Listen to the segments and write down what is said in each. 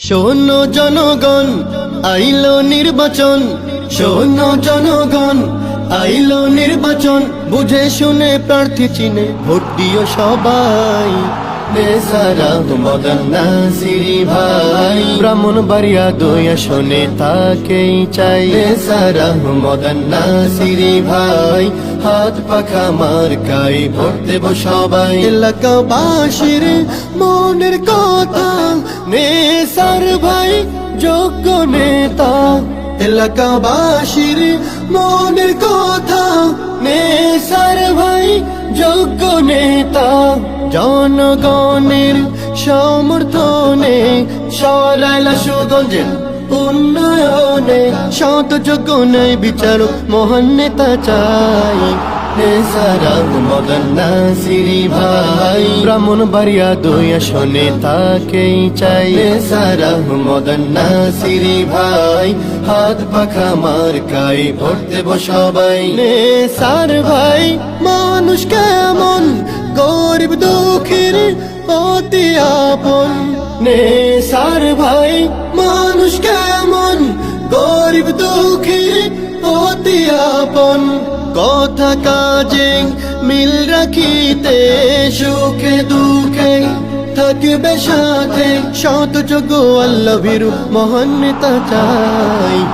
শোনো জনগণ, আইলো নির্বাচন। শোনো জনগণ, আইলো নির্বাচন। বুঝে শুনে প্রার্থী চিনে ভোট দিও সবাই। ব্রাহ্মণ বাড়িয়া দইয়া শোনে তাকেই চাই। বেসারা মদন নাসিরি ভাই। হাত পাখা মার কাই ভোট দেব সবাই। এলাকাবাসীর মনের কথা নেসার ভাই, যোগ্য নেতা। এলাকাবাসীর মনের কথা নে নেসার ভাই, যোগ্য নেতা। জনগণের সমর্থনে সরাইলা সুগঞ্জের উন্নয়নে শত যোগ্য নেই বিচারক, মহান নেতা চাই। সারা মদন ব্রাহ্মণ বাড়িয়া দইয়া শোনে তাকেই চাই সারা মদন না নাসিরি ভাই হাত পাখা মার কাই ভোট দেব সবাই নে সার ভাই মানুষ কেমন গরিব দুঃখের অতি আপন নে সার ভাই মানুষ কেমন গরিব দুঃখের অতি আপন কথা কাজে মিল রাখিতে, সুখে, দুঃখে থাকবে সাথে। শত যোগ্য আল্লাহ ভীরু মহান নেতা চাই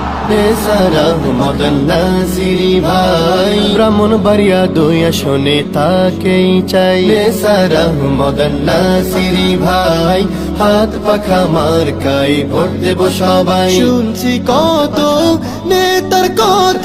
ব্রাহ্মণ বাড়িয়া দইয়া শোনে তাকেই চাই। সারা মদন নাসিরি ভাই। হাত পাখা মার কাই ভোট দেব সবাই। শুনছি কত নেতার কথা।